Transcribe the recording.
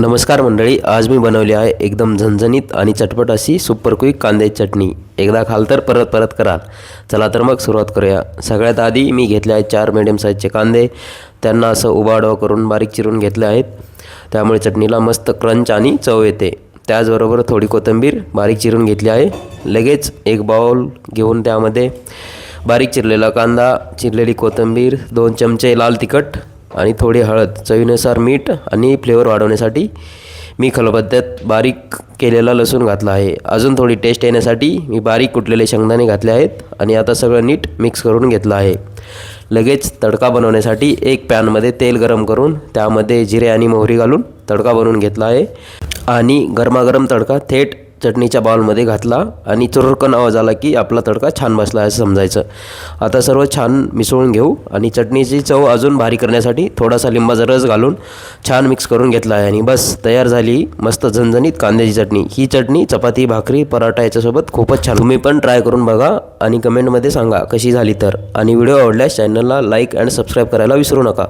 नमस्कार मंडळी आज मी बनवली आहे एकदम झणझणीत आणि चटपट अशी सुपर क्विक कांद्याची चटणी. एकदा खाल तर परत परत कराल. चला तर मग सुरुवात करूया. सगळ्यात आधी मी घेतले आहेत चार मिडियम साईजचे कांदे. त्यांना असं उबाडव करून बारीक चिरून घेतले आहेत. त्यामुळे चटणीला मस्त क्रंच आणि चव येते. त्याचबरोबर थोडी कोथिंबीर बारीक चिरून घेतली आहे. लगेच एक बाउल घेऊन त्यामध्ये बारीक चिरलेला कांदा चिरलेली कोथिंबीर दोन चमचे लाल तिखट आणि थोडी हळद चवीनुसार मीठ आणि फ्लेवर वाढवण्यासाठी मी खलबत्त्यात बारीक केलेला लसूण घातला आहे. अजून थोडी टेस्ट येण्यासाठी मी बारीक कुटलेले शेंगदाणे घातले आहेत आणि आता सगळं नीट मिक्स करून घेतलं आहे. लगेच तडका बनवण्यासाठी एक पॅनमध्ये तेल गरम करून त्यामध्ये जिरे आणि मोहरी घालून तडका बनवून घेतला आहे. आणि गरमागरम तडका थेट चटणीच्या बाउलमध्ये घातला आणि चुरकन आवाज आला की आपला तडका छान बसला आहे असं समजायचं. आता सर्व छान मिसळून घेऊ आणि चटणीची चव अजून भारी करण्यासाठी थोडासा लिंबाचा रस घालून छान मिक्स करून घेतला आहे आणि बस तयार झाली मस्त झणझणीत कांद्याची चटणी. ही चटणी चपाती भाकरी पराठा याच्यासोबत खूपच छान. तुम्ही पण ट्राय करून बघा आणि कमेंटमध्ये सांगा कशी झाली तर. आणि व्हिडिओ आवडल्यास चॅनलला लाईक अँड सबस्क्राईब करायला विसरू नका.